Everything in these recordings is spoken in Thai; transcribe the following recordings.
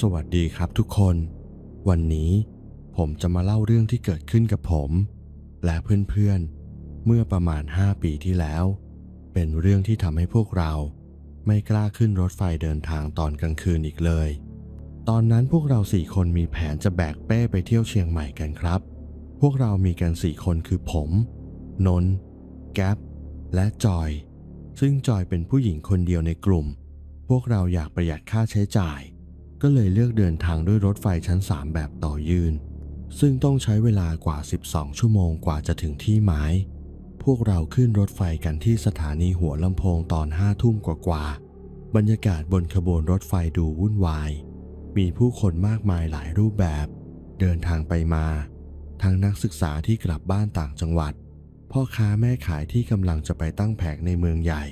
สวัสดีครับทุกคน วันนี้ผมจะมาเล่าเรื่องที่เกิดขึ้นกับผม และเพื่อนๆ เมื่อประมาณ 5 ปีที่แล้ว เป็นเรื่องที่ทำให้พวกเรา ไม่กล้าขึ้นรถไฟเดินทางตอนกลางคืนอีกเลย ตอนนั้นพวกเราสี่คนมีแผนจะแบกเป้ไปเที่ยวเชียงใหม่กันครับ พวกเรามีกันสี่คนคือผม นนท์แก๊ปและจอย ซึ่งจอยเป็นผู้หญิงคนเดียวในกลุ่ม พวกเราอยากประหยัดค่าใช้จ่าย ก็เลยเลือกเดินทางด้วยรถไฟชั้น 3 แบบต่อยืน ซึ่งต้องใช้เวลากว่า 12 ชั่วโมงกว่าจะถึงที่หมาย พวกเราขึ้นรถไฟกันที่สถานีหัวลำโพงตอนห้าทุ่มกว่าๆบรรยากาศบนขบวนรถไฟดูวุ่นวาย มีผู้คนมากมายหลายรูปแบบ เดินทางไปมา ทั้งนักศึกษาที่กลับบ้านต่างจังหวัด พ่อค้าแม่ขายที่กำลังจะไปตั้งแผงในเมืองใหญ่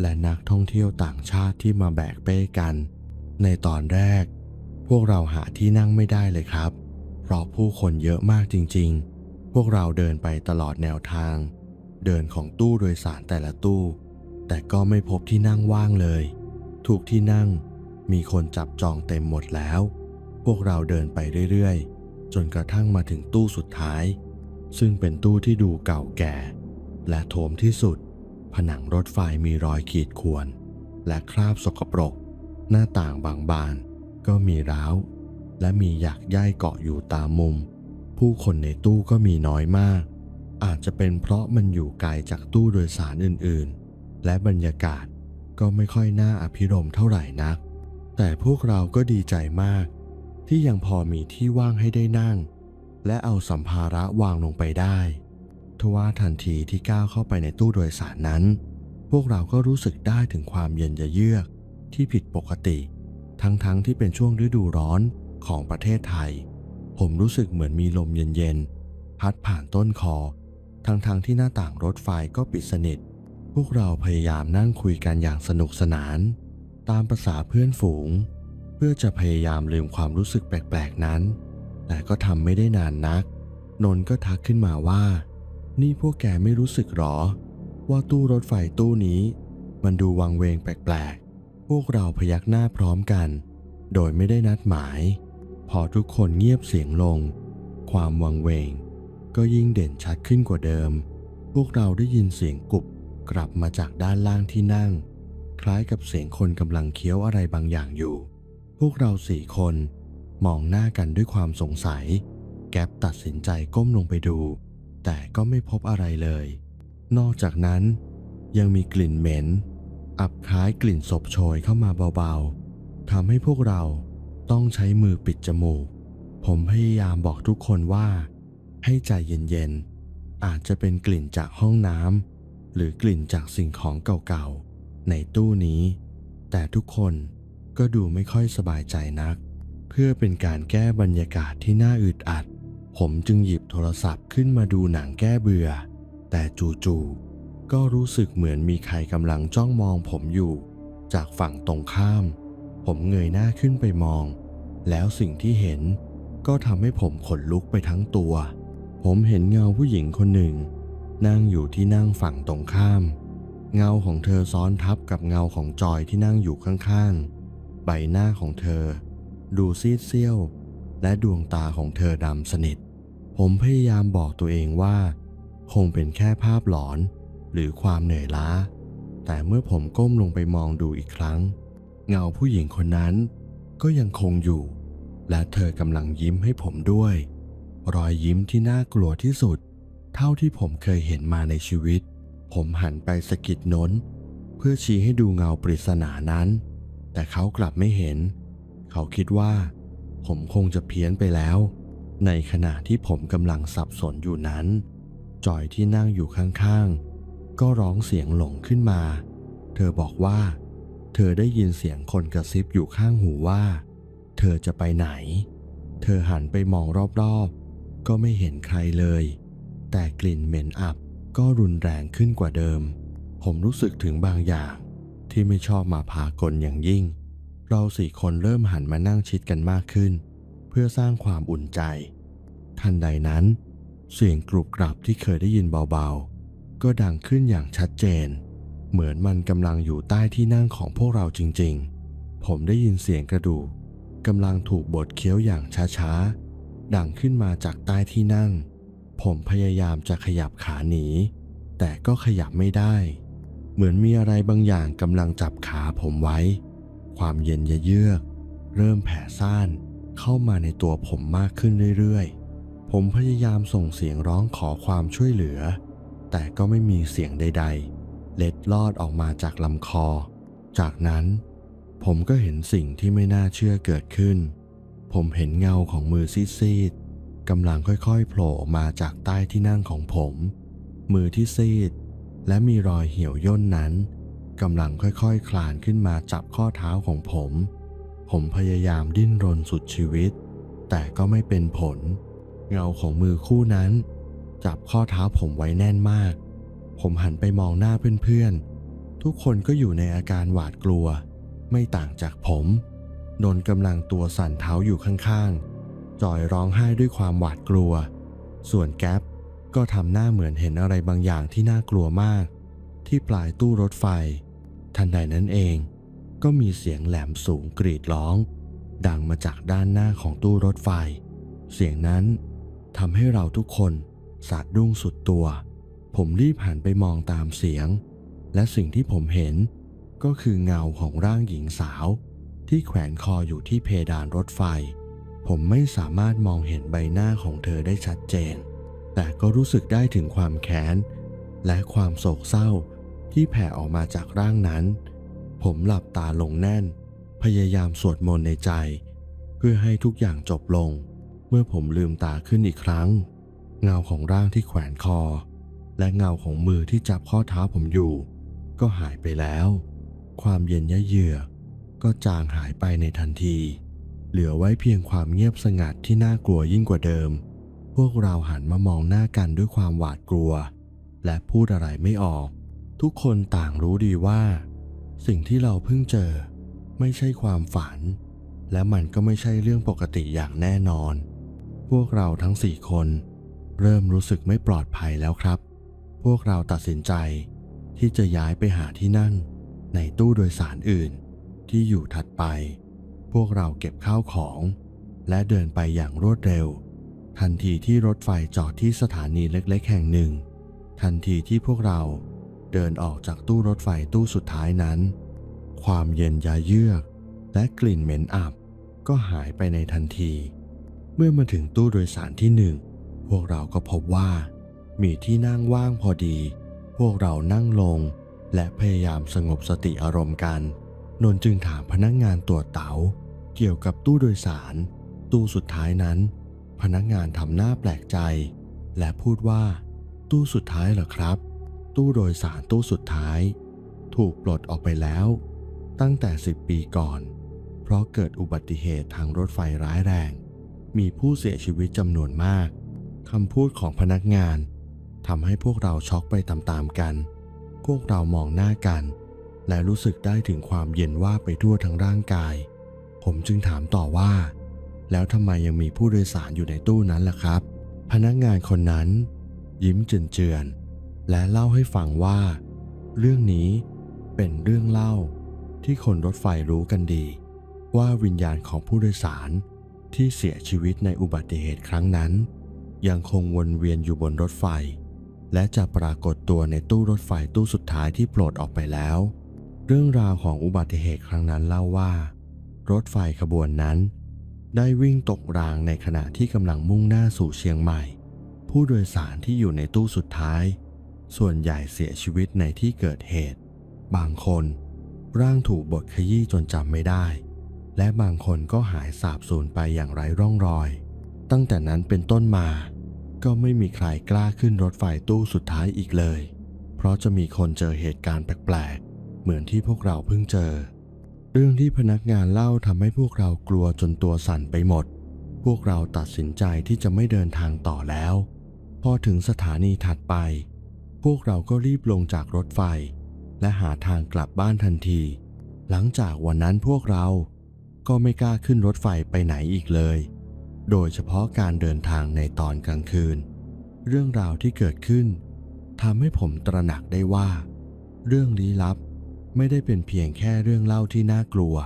และนักท่องเที่ยวต่างชาติที่มาแบกเป้กัน ในตอนแรก พวกเราหาที่นั่งไม่ได้เลยครับ เพราะผู้คนเยอะมากจริงๆ พวกเราเดินไปตลอดแนวทาง เดินของตู้โดยสารแต่ละตู้ แต่ก็ไม่พบที่นั่งว่างเลยถูกที่นั่งมีคนจับจองเต็มหมดแล้ว พวกเราเดินไปเรื่อยๆ จนกระทั่งมาถึงตู้สุดท้าย ซึ่งเป็นตู้ที่ดูเก่าแก่ และโถมที่สุด ผนังรถไฟมีรอยขีดข่วน และคราบสกปรก หน้าต่างบางบานก็มีร้าว และมีหยักใยเกาะอยู่ตามมุม ผู้คนในตู้ก็มีน้อยมาก อาจจะเป็นเพราะมันอยู่ไกลจากตู้โดยสารอื่นๆ และบรรยากาศก็ไม่ค่อยน่าอภิรมเท่าไหร่นัก แต่พวกเราก็ดีใจมาก ที่ยังพอมีที่ว่างให้ได้นั่ง และเอาสัมภาระวางลงไปได้ทว่าทันทีที่ก้าวเข้าไปในตู้โดยสารนั้น พวกเราก็รู้สึกได้ถึงความเย็นยะเยือก ที่ผิดปกติ ทั้งๆทที่เป็นช่วงฤดูร้อนของประเทศไทย ผมรู้สึกเหมือนมีลมเย็นๆ พัดผ่านต้นคอ ทั้งๆทที่หน้าต่างรถไฟก็ปิดสนิท พวกเราพยายามนั่งคุยกันอย่างสนุกสนาน ตามประษาเพื่อนฝูง เพื่อจะพยายามลืมความรู้สึกแปลกๆนั้น แต่ก็ทำไม่ได้นานนัก นนท์ก็ทักขึ้นมาว่า นี่พวกแกไม่รู้สึกหรอ ว่าตู้รถไฟตู้นี้มันดูวังเวงแปลกๆ พวกเราพยักหน้าพร้อมกัน โดยไม่ได้นัดหมาย พอทุกคนเงียบเสียงลง ความวังเวง ก็ยิ่งเด่นชัดขึ้นกว่าเดิม พวกเราได้ยินเสียงกุบกลับมาจากด้านล่างที่นั่ง คล้ายกับเสียงคนกำลังเคี้ยวอะไรบางอย่างอยู่ พวกเราสี่คนมองหน้ากันด้วยความสงสัย แก๊ปตัดสินใจก้มลงไปดู แต่ก็ไม่พบอะไรเลย นอกจากนั้นยังมีกลิ่นเหม็น อับคล้ายกลิ่นศพโชยเข้ามาเบาๆทำให้พวกเราต้องใช้มือปิดจมูก ผมพยายามบอกทุกคนว่า ให้ใจเย็นๆ อาจจะเป็นกลิ่นจากห้องน้ำหรือกลิ่นจากสิ่งของเก่าๆ ในตู้นี้ แต่ทุกคนก็ดูไม่ค่อยสบายใจนัก เพื่อเป็นการแก้บรรยากาศที่น่าอึดอัด ผมจึงหยิบโทรศัพท์ขึ้นมาดูหนังแก้เบื่อ แต่จู่ๆ ก็รู้สึกเหมือนมีใครกำลังจ้องมองผมอยู่ จากฝั่งตรงข้าม ผมเงยหน้าขึ้นไปมอง แล้วสิ่งที่เห็นก็ทำให้ผมขนลุกไปทั้งตัว ผมเห็นเงาผู้หญิงคนหนึ่ง นั่งอยู่ที่นั่งฝั่งตรงข้าม เงาของเธอซ้อนทับกับเงาของจอยที่นั่งอยู่ข้างๆ ใบหน้าของเธอ ดูซีดเซียว และดวงตาของเธอดำสนิท ผมพยายามบอกตัวเองว่า คงเป็นแค่ภาพหลอน หรือความเหนื่อยล้า แต่เมื่อผมก้มลงไปมองดูอีกครั้ง เงาผู้หญิงคนนั้น ก็ยังคงอยู่ และเธอกำลังยิ้มให้ผมด้วย รอยยิ้มที่น่ากลัวที่สุด เท่าที่ผมเคยเห็นมาในชีวิต ผมหันไปสะกิดน้น เพื่อชี้ให้ดูเงาปริศนานั้น แต่เขากลับไม่เห็น เขาคิดว่า ผมคงจะเพี้ยนไปแล้ว ในขณะที่ผมกำลังสับสนอยู่นั้นจอยที่นั่งอยู่ข้างๆ ก็ร้องเสียงหลงขึ้นมา เธอบอกว่า เธอได้ยินเสียงคนกระซิบอยู่ข้างหูว่า เธอจะไปไหน เธอหันไปมองรอบๆ ก็ไม่เห็นใครเลย แต่กลิ่นเหม็นอับก็รุนแรงขึ้นกว่าเดิม ผมรู้สึกถึงบางอย่าง ที่ไม่ชอบมาพากลอย่างยิ่ง เราสี่คนเริ่มหันมานั่งชิดกันมากขึ้น เพื่อสร้างความอุ่นใจ ทันใดนั้น เสียงกรุบกรับที่เคยได้ยินเบาๆ ก็ดังขึ้นอย่างชัดเจน เหมือนมันกำลังอยู่ใต้ที่นั่งของพวกเราจริงๆ ผมได้ยินเสียงกระดูกกำลังถูกบดเคี้ยวอย่างช้าๆ ดังขึ้นมาจากใต้ที่นั่ง ผมพยายามจะขยับขาหนี แต่ก็ขยับไม่ได้ เหมือนมีอะไรบางอย่างกำลังจับขาผมไว้ ความเย็นเยือก เริ่มแผ่ซ่านเข้ามาในตัวผมมากขึ้นเรื่อยๆ ผมพยายามส่งเสียงร้องขอความช่วยเหลือ แต่ก็ไม่มีเสียงใด ๆ เล็ดลอดออกมาจากลำคอ จากนั้น ผมก็เห็นสิ่งที่ไม่น่าเชื่อเกิดขึ้น ผมเห็นเงาของมือซีดๆกำลังค่อยๆโผล่มาจากใต้ที่นั่งของผม มือที่ซีด และมีรอยเหี่ยวย่นนั้นกำลังค่อยๆคคลานขึ้นมาจับข้อเท้าของผม ผมพยายามดิ้นรนสุดชีวิต แต่ก็ไม่เป็นผล เงาของมือคู่นั้น จับข้อเท้าผมไว้แน่นมาก ผมหันไปมองหน้าเพื่อนๆ ทุกคนก็อยู่ในอาการหวาดกลัว ไม่ต่างจากผมนนกำลังตัวสั่นเท้าอยู่ข้างๆ จอยร้องไห้ด้วยความหวาดกลัว ส่วนแก๊ปก็ทำหน้าเหมือนเห็นอะไรบางอย่างที่น่ากลัวมาก ที่ปลายตู้รถไฟ ทันใดนั้นเอง ก็มีเสียงแหลมสูงกรีดร้อง ดังมาจากด้านหน้าของตู้รถไฟ เสียงนั้นทำให้เราทุกคน สะดุ้งสุดตัว ผมรีบหันไปมองตามเสียง และสิ่งที่ผมเห็นก็คือเงาของร่างหญิงสาว ที่แขวนคออยู่ที่เพดานรถไฟ ผมไม่สามารถมองเห็นใบหน้าของเธอได้ชัดเจน แต่ก็รู้สึกได้ถึงความแค้น และความโศกเศร้าที่แผ่ออกมาจากร่างนั้น ผมหลับตาลงแน่น พยายามสวดมนต์ในใจ เพื่อให้ทุกอย่างจบลง เมื่อผมลืมตาขึ้นอีกครั้ง เงาของร่างที่แขวนคอ และเงาของมือที่จับข้อเท้าผมอยู่ ก็หายไปแล้ว ความเย็นยะเยือกก็จางหายไปในทันที เหลือไว้เพียงความเงียบสงัดที่น่ากลัวยิ่งกว่าเดิม พวกเราหันมามองหน้ากันด้วยความหวาดกลัว และพูดอะไรไม่ออก ทุกคนต่างรู้ดีว่า สิ่งที่เราเพิ่งเจอ ไม่ใช่ความฝัน และมันก็ไม่ใช่เรื่องปกติอย่างแน่นอน พวกเราทั้งสี่คน เริ่มรู้สึกไม่ปลอดภัยแล้วครับ พวกเราตัดสินใจที่จะย้ายไปหาที่นั่ง ในตู้โดยสารอื่น ที่อยู่ถัดไป พวกเราเก็บข้าวของ และเดินไปอย่างรวดเร็ว ทันทีที่รถไฟจอดที่สถานีเล็กๆ แห่งหนึ่ง ทันทีที่พวกเราเดินออกจากตู้รถไฟตู้สุดท้ายนั้น ความเย็นยาเยือก และกลิ่นเหม็นอับก็หายไปในทันที เมื่อมาถึงตู้โดยสารที่หนึ่ง พวกเราก็พบว่า มีที่นั่งว่างพอดี พวกเรานั่งลง และพยายามสงบสติอารมณ์กัน นนจึงถามพนักงานตรวจเต๋า เกี่ยวกับตู้โดยสาร ตู้สุดท้ายนั้น พนักงานทำหน้าแปลกใจ และพูดว่า ตู้สุดท้ายเหรอครับ ตู้โดยสารตู้สุดท้าย ถูกปลดออกไปแล้ว ตั้งแต่ 10 ปีก่อน เพราะเกิดอุบัติเหตุทางรถไฟร้ายแรง มีผู้เสียชีวิตจำนวนมาก คำพูดของพนักงานทำให้พวกเราช็อกไปตามๆกัน พวกเรามองหน้ากัน และรู้สึกได้ถึงความเย็นว่าไปทั่วทั้งร่างกาย ผมจึงถามต่อว่า แล้วทำไมยังมีผู้โดยสารอยู่ในตู้นั้นล่ะครับ พนักงานคนนั้น ยิ้มเจือนๆและเล่าให้ฟังว่า เรื่องนี้เป็นเรื่องเล่าที่คนรถไฟรู้กันดี ว่าวิญญาณของผู้โดยสารที่เสียชีวิตในอุบัติเหตุครั้งนั้น ยังคงวนเวียนอยู่บนรถไฟ และจะปรากฏตัวในตู้รถไฟตู้สุดท้ายที่โปลดออกไปแล้ว เรื่องราวของอุบัติเหตุครั้งนั้นเล่าว่า รถไฟขบวนนั้น ได้วิ่งตกรางในขณะที่กำลังมุ่งหน้าสู่เชียงใหม่ ผู้โดยสารที่อยู่ในตู้สุดท้าย ส่วนใหญ่เสียชีวิตในที่เกิดเหตุ บางคนร่างถูกบดขยี้จนจำไม่ได้ และบางคนก็หายสาบสูญไปอย่างไร้ร่องรอย ตั้งแต่นั้นเป็นต้นมา ก็ไม่มีใครกล้าขึ้นรถไฟตู้สุดท้ายอีกเลย เพราะจะมีคนเจอเหตุการณ์แปลกๆ เหมือนที่พวกเราเพิ่งเจอ เรื่องที่พนักงานเล่าทำให้พวกเรากลัวจนตัวสั่นไปหมด พวกเราตัดสินใจที่จะไม่เดินทางต่อแล้ว พอถึงสถานีถัดไป พวกเราก็รีบลงจากรถไฟ และหาทางกลับบ้านทันที หลังจากวันนั้นพวกเราก็ไม่กล้าขึ้นรถไฟไปไหนอีกเลย โดยเฉพาะการเดินทางในตอนกลางคืน เรื่องราวที่เกิดขึ้นทำให้ผมตระหนักได้ว่า เรื่องลี้ลับไม่ได้เป็นเพียงแค่เรื่องเล่าที่น่ากลัว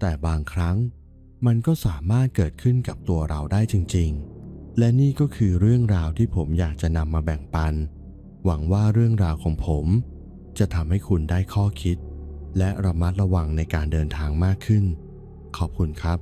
แต่บางครั้งมันก็สามารถเกิดขึ้นกับตัวเราได้จริง ๆ และนี่ก็คือเรื่องราวที่ผมอยากจะนำมาแบ่งปัน หวังว่าเรื่องราวของผม จะทำให้คุณได้ข้อคิด และระมัดระวังในการเดินทางมากขึ้น ขอบคุณครับ